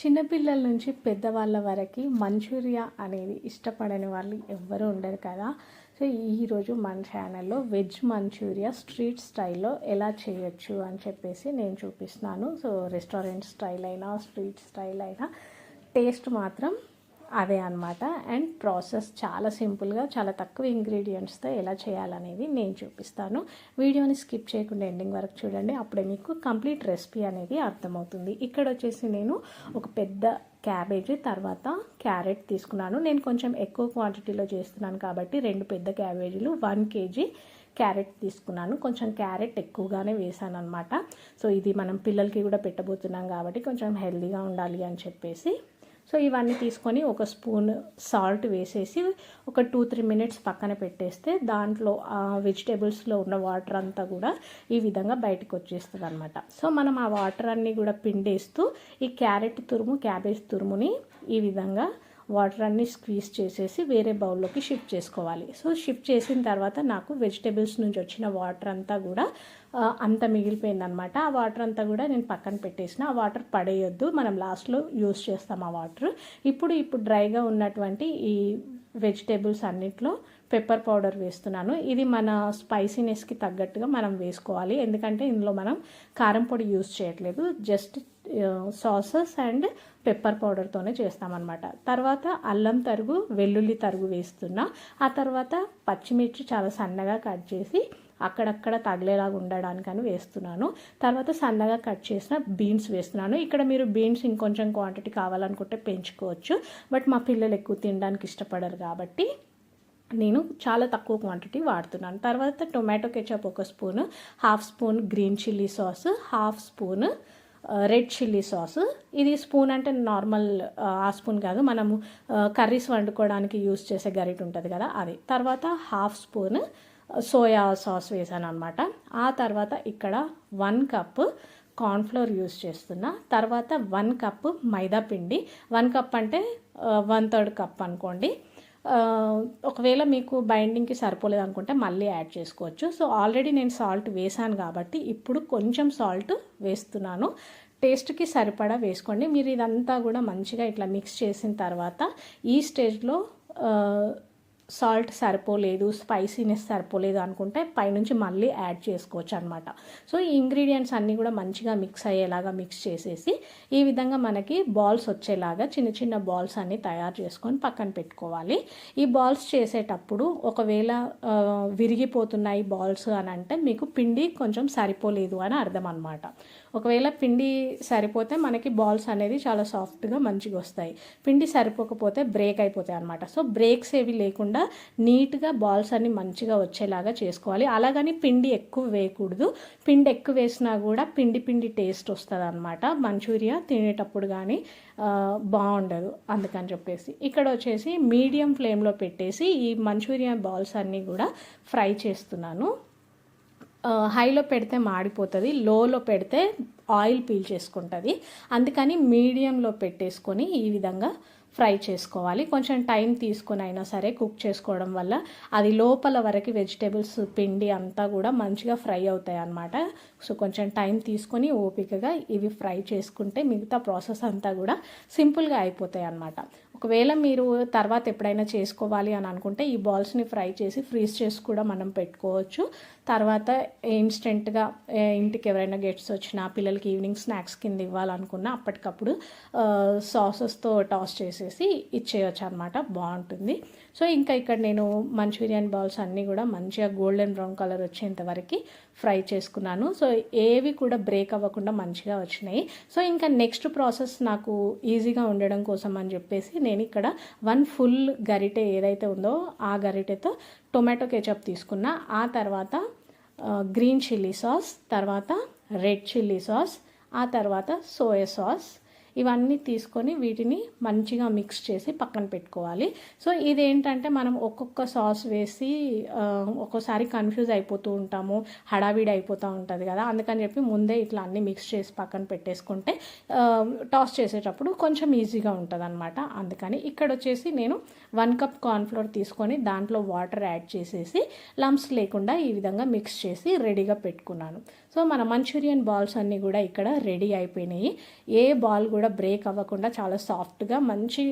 చిన్నపిల్లల నుంచి పెద్దవాళ్ళ వరకు మంచూరియా అనేది ఇష్టపడని వాళ్ళు ఎవ్వరూ ఉండరు కదా. సో ఈరోజు మన ఛానల్లో వెజ్ మంచూరియా స్ట్రీట్ స్టైల్లో ఎలా చేయొచ్చు అని చెప్పేసి నేను చూపిస్తున్నాను. సో రెస్టారెంట్ స్టైల్ అయినా స్ట్రీట్ స్టైల్ అయినా టేస్ట్ మాత్రం అదే అనమాట అండ్ ప్రాసెస్ చాలా సింపుల్గా చాలా తక్కువ ఇంగ్రీడియంట్స్తో ఎలా చేయాలనేది నేను చూపిస్తాను. వీడియోని స్కిప్ చేయకుండా ఎండింగ్ వరకు చూడండి. అప్పుడే మీకు కంప్లీట్ రెసిపీ అనేది అర్థమవుతుంది. ఇక్కడ వచ్చేసి నేను ఒక పెద్ద క్యాబేజీ తర్వాత క్యారెట్ తీసుకున్నాను. నేను కొంచెం ఎక్కువ క్వాంటిటీలో చేస్తున్నాను కాబట్టి రెండు పెద్ద క్యాబేజీలు వన్ కేజీ క్యారెట్ తీసుకున్నాను. కొంచెం క్యారెట్ ఎక్కువగానే వేసాను అనమాట సో ఇది మనం పిల్లలకి కూడా పెట్టబోతున్నాం కాబట్టి కొంచెం హెల్దీగా ఉండాలి అని చెప్పేసి సో ఇవన్నీ తీసుకొని ఒక స్పూన్ సాల్ట్ వేసేసి ఒక టూ త్రీ మినిట్స్ పక్కన పెట్టేస్తే దాంట్లో వెజిటేబుల్స్లో ఉన్న వాటర్ అంతా కూడా ఈ విధంగా బయటకు వచ్చేస్తుంది అనమాట సో మనం ఆ వాటర్ అన్నీ కూడా పిండేస్తూ ఈ క్యారెట్ తురుము క్యాబేజ్ తురుముని ఈ విధంగా వాటర్ అన్ని స్క్వీజ్ చేసేసి వేరే బౌల్లోకి షిఫ్ట్ చేసుకోవాలి. సో షిఫ్ట్ చేసిన తర్వాత నాకు వెజిటేబుల్స్ నుంచి వచ్చిన వాటర్ అంతా కూడా అంత మిగిలిపోయిందనమాట ఆ వాటర్ అంతా కూడా నేను పక్కన పెట్టేసిన. ఆ వాటర్ పడేయొద్దు. మనం లాస్ట్లో యూస్ చేస్తాం ఆ వాటర్. ఇప్పుడు ఇప్పుడు డ్రైగా ఉన్నటువంటి ఈ వెజిటేబుల్స్ అన్నిట్లో పెప్పర్ పౌడర్ వేస్తున్నాను. ఇది మన స్పైసీనెస్కి తగ్గట్టుగా మనం వేసుకోవాలి. ఎందుకంటే ఇందులో మనం కారం పొడి యూస్ చేయట్లేదు. జస్ట్ సాసెస్ అండ్ పెప్పర్ పౌడర్తోనే చేస్తామన్నమాట. తర్వాత అల్లం తరుగు వెల్లుల్లి తరుగు వేస్తున్నా. ఆ తర్వాత పచ్చిమిర్చి చాలా సన్నగా కట్ చేసి అక్కడక్కడ తగిలేలాగా ఉండడానికని వేస్తున్నాను. తర్వాత సన్నగా కట్ చేసిన బీన్స్ వేస్తున్నాను. ఇక్కడ మీరు బీన్స్ ఇంకొంచెం క్వాంటిటీ కావాలనుకుంటే పెంచుకోవచ్చు. బట్ మా పిల్లలు ఎక్కువ తినడానికి ఇష్టపడరు కాబట్టి నేను చాలా తక్కువ క్వాంటిటీ వాడుతున్నాను. తర్వాత టొమాటో కెచప్ ఒక spoon half spoon green chilli sauce half spoon red chilli sauce. ఇది స్పూన్ అంటే నార్మల్ ఆ స్పూన్ కాదు. మనము కర్రీస్ వండుకోవడానికి యూస్ చేసే గరిట ఉంటుంది కదా అది. తర్వాత హాఫ్ స్పూన్ సోయా సాస్ వేసాను అనమాట ఆ తర్వాత ఇక్కడ వన్ కప్ కార్న్ఫ్లోర్ యూస్ చేస్తున్నా. తర్వాత వన్ కప్ మైదా పిండి. వన్ కప్ అంటే వన్ థర్డ్ కప్ అనుకోండి. ఒకవేళ మీకు బైండింగ్కి సరిపోలేదు అనుకుంటే మళ్ళీ యాడ్ చేసుకోవచ్చు. సో ఆల్రెడీ నేను సాల్ట్ వేసాను కాబట్టి ఇప్పుడు కొంచెం సాల్ట్ వేస్తున్నాను. టేస్ట్కి సరిపడా వేసుకోండి. మీరు ఇదంతా కూడా మంచిగా ఇట్లా మిక్స్ చేసిన తర్వాత ఈ స్టేజ్లో సాల్ట్ సరిపోలేదు స్పైసీనెస్ సరిపోలేదు అనుకుంటే పైనుంచి మళ్ళీ యాడ్ చేసుకోవచ్చు అనమాట సో ఈ ఇంగ్రీడియంట్స్ అన్నీ కూడా మంచిగా మిక్స్ అయ్యేలాగా మిక్స్ చేసేసి ఈ విధంగా మనకి బాల్స్ వచ్చేలాగా చిన్న చిన్న బాల్స్ అన్నీ తయారు చేసుకొని పక్కన పెట్టుకోవాలి. ఈ బాల్స్ చేసేటప్పుడు ఒకవేళ విరిగిపోతున్నాయి బాల్స్ అని అంటే మీకు పిండి కొంచెం సరిపోలేదు అని అర్థం అనమాట ఒకవేళ పిండి సరిపోతే మనకి బాల్స్ అనేది చాలా సాఫ్ట్గా మంచిగా వస్తాయి. పిండి సరిపోకపోతే బ్రేక్ అయిపోతాయి అనమాట సో బ్రేక్స్ ఏవి లేకుండా కాకుండా నీట్గా బాల్స్ అన్ని మంచిగా వచ్చేలాగా చేసుకోవాలి. అలాగని పిండి ఎక్కువ వేయకూడదు. పిండి ఎక్కువ వేసినా కూడా పిండి పిండి టేస్ట్ వస్తుంది అనమాట మంచూరియా తినేటప్పుడు కానీ బాగుండదు అందుకని చెప్పేసి. ఇక్కడ వచ్చేసి మీడియం ఫ్లేమ్లో పెట్టేసి ఈ మంచూరియా బాల్స్ అన్నీ కూడా ఫ్రై చేస్తున్నాను. హైలో పెడితే మాడిపోతుంది. లోలో పెడితే ఆయిల్ పీల్ చేసుకుంటుంది. అందుకని మీడియంలో పెట్టేసుకొని ఈ విధంగా ఫ్రై చేసుకోవాలి. కొంచెం టైం తీసుకొని అయినా సరే కుక్ చేసుకోవడం వల్ల అది లోపల వరకు వెజిటేబుల్స్ పిండి అంతా కూడా మంచిగా ఫ్రై అవుతాయి అన్నమాట సో కొంచెం టైం తీసుకొని ఓపికగా ఇవి ఫ్రై చేసుకుంటే మిగతా ప్రాసెస్ అంతా కూడా సింపుల్గా అయిపోతాయి అన్నమాట ఒకవేళ మీరు తర్వాత ఎప్పుడైనా చేసుకోవాలి అని అనుకుంటే ఈ బాల్స్ని ఫ్రై చేసి ఫ్రీజ్ చేసి కూడా మనం పెట్టుకోవచ్చు. తర్వాత ఇన్స్టెంట్గా ఇంటికి ఎవరైనా గెట్స్ వచ్చినా పిల్లలకి ఈవినింగ్ స్నాక్స్ కింద ఇవ్వాలనుకున్నా అప్పటికప్పుడు సాసెస్తో టాస్ చేసేసి ఇచ్చేయచ్చు అనమాట బాగుంటుంది. సో ఇంకా ఇక్కడ నేను మంచూరియన్ బాల్స్ అన్నీ కూడా మంచిగా గోల్డెన్ బ్రౌన్ కలర్ వచ్చేంత వరకు ఫ్రై చేసుకున్నాను. సో ఏవి కూడా బ్రేక్ అవ్వకుండా మంచిగా వచ్చినాయి. సో ఇంకా నెక్స్ట్ ప్రాసెస్ నాకు ఈజీగా ఉండడం కోసం అని చెప్పేసి నేను ఇక్కడ వన్ ఫుల్ గరిటె ఏదైతే ఉందో ఆ గరిటెతో టొమాటో కెచప్ తీసుకున్నా. ఆ తర్వాత గ్రీన్ చిల్లీ సాస్ తర్వాత రెడ్ చిల్లీ సాస్ ఆ తర్వాత సోయా సాస్ ఇవన్నీ తీసుకొని వీటిని మంచిగా మిక్స్ చేసి పక్కన పెట్టుకోవాలి. సో ఇదేంటంటే మనం ఒక్కొక్క సాస్ వేసి ఒక్కోసారి కన్ఫ్యూజ్ అయిపోతూ ఉంటాము హడావిడి అయిపోతూ ఉంటుంది కదా. అందుకని చెప్పి ముందే ఇట్లా అన్నీ మిక్స్ చేసి పక్కన పెట్టేసుకుంటే టాస్ చేసేటప్పుడు కొంచెం ఈజీగా ఉంటుంది అనమాట అందుకని ఇక్కడ వచ్చేసి నేను వన్ కప్ కార్న్ఫ్లోర్ తీసుకొని దాంట్లో వాటర్ యాడ్ చేసేసి లంప్స్ లేకుండా ఈ విధంగా మిక్స్ చేసి రెడీగా పెట్టుకున్నాను. సో మన మంచూరియన్ బాల్స్ అన్నీ కూడా ఇక్కడ రెడీ అయిపోయినాయి. ఏ బాల్ కూడా బ్రేక్ అవ్వకుండా చాలా సాఫ్ట్గా మంచి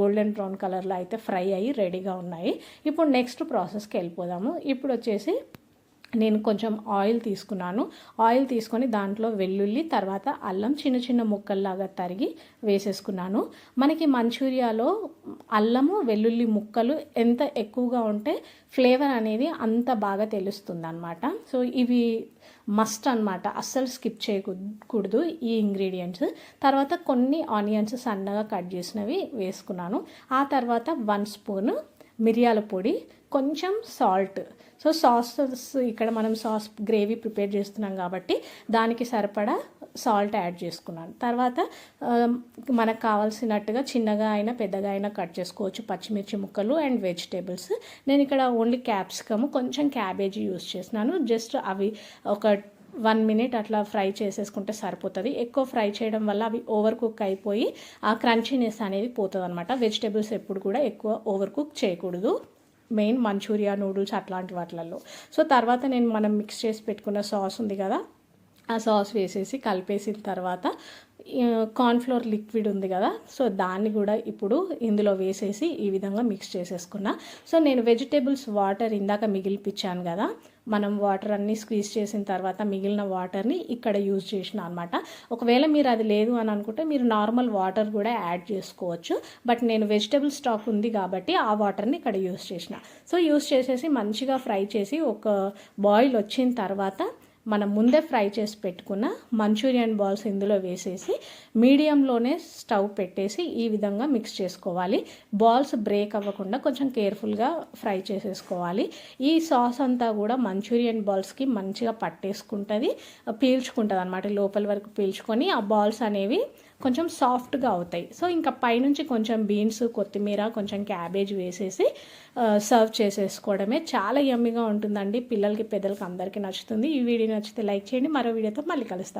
గోల్డెన్ బ్రౌన్ కలర్లో అయితే ఫ్రై అయ్యి రెడీగా ఉన్నాయి. ఇప్పుడు నెక్స్ట్ ప్రాసెస్కి వెళ్ళిపోదాము. ఇప్పుడు వచ్చేసి నేను కొంచెం ఆయిల్ తీసుకున్నాను. ఆయిల్ తీసుకొని దాంట్లో వెల్లుల్లి తర్వాత అల్లం చిన్న చిన్న ముక్కల్లాగా తరిగి వేసేసుకున్నాను. మనకి మంచూరియాలో అల్లము వెల్లుల్లి ముక్కలు ఎంత ఎక్కువగా ఉంటే ఫ్లేవర్ అనేది అంత బాగా తెలుస్తుంది అనమాట సో ఇవి మస్ట్ అనమాట అస్సలు స్కిప్ చేయకూడదు ఈ ఇంగ్రీడియంట్స్. తర్వాత కొన్ని ఆనియన్స్ సన్నగా కట్ చేసినవి వేసుకున్నాను. ఆ తర్వాత వన్ స్పూన్ మిరియాల పొడి కొంచెం సాల్ట్ సో సాసెస్ ఇక్కడ మనం సాస్ గ్రేవీ ప్రిపేర్ చేస్తున్నాం కాబట్టి దానికి సరిపడా సాల్ట్ యాడ్ చేసుకున్నాను. తర్వాత um, మనకు కావాల్సినట్టుగా చిన్నగా అయినా పెద్దగా అయినా కట్ చేసుకోవచ్చు. పచ్చిమిర్చి ముక్కలు అండ్ వెజిటేబుల్స్ నేను ఇక్కడ ఓన్లీ క్యాప్సికమ్ కొంచెం క్యాబేజీ యూస్ చేసినాను జస్ట్ అవి ఒక వన్ మినిట్ అట్లా ఫ్రై చేసేసుకుంటే సరిపోతుంది. ఎక్కువ ఫ్రై చేయడం వల్ల అవి ఓవర్ కుక్ అయిపోయి ఆ క్రంచీనెస్ అనేది పోతుంది అనమాట వెజిటేబుల్స్ ఎప్పుడు కూడా ఎక్కువ ఓవర్ కుక్ చేయకూడదు. మెయిన్ మంచూరియా నూడిల్స్ అట్లాంటి వాటిలలో. సో తర్వాత నేను మనం మిక్స్ చేసి పెట్టుకున్న సాస్ ఉంది కదా ఆ సాస్ వేసేసి కలిపేసిన తర్వాత కార్న్ఫ్లోర్ లిక్విడ్ ఉంది కదా సో దాన్ని కూడా ఇప్పుడు ఇందులో వేసేసి ఈ విధంగా మిక్స్ చేసేసుకున్నా. సో నేను వెజిటేబుల్స్ వాటర్ ఇందాక మిగిలిపించాను కదా మనం వాటర్ అన్నీ స్క్వీజ్ చేసిన తర్వాత మిగిలిన వాటర్ని ఇక్కడ యూజ్ చేసిన అనమాట ఒకవేళ మీరు అది లేదు అని అనుకుంటే మీరు నార్మల్ వాటర్ కూడా యాడ్ చేసుకోవచ్చు. బట్ నేను వెజిటబుల్ స్టాక్ ఉంది కాబట్టి ఆ వాటర్ని ఇక్కడ యూజ్ చేసిన. సో యూజ్ చేసేసి మంచిగా ఫ్రై చేసి ఒక బాయిల్ వచ్చిన తర్వాత మనం ముందే ఫ్రై చేసి పెట్టుకున్న మంచూరియన్ బాల్స్ ఇందులో వేసేసి మీడియంలోనే స్టవ్ పెట్టేసి ఈ విధంగా మిక్స్ చేసుకోవాలి. బాల్స్ బ్రేక్ అవ్వకుండా కొంచెం కేర్ఫుల్గా ఫ్రై చేసేసుకోవాలి. ఈ సాస్ అంతా కూడా మంచూరియన్ బాల్స్కి మంచిగా పట్టేసుకుంటుంది పీల్చుకుంటుంది అనమాట లోపల వరకు పీల్చుకొని ఆ బాల్స్ అనేవి కొంచెం సాఫ్ట్గా అవుతాయి. సో ఇంకా పైనుంచి కొంచెం బీన్స్ కొత్తిమీర కొంచెం క్యాబేజ్ వేసేసి సర్వ్ చేసేసుకోవడమే చాలా యమ్మిగా ఉంటుందండి. పిల్లలకి పెద్దలకి అందరికీ నచ్చుతుంది. ఈ వీడియో నచ్చితే లైక్ చేయండి. మరో వీడియోతో మళ్ళీ కలుస్తాం.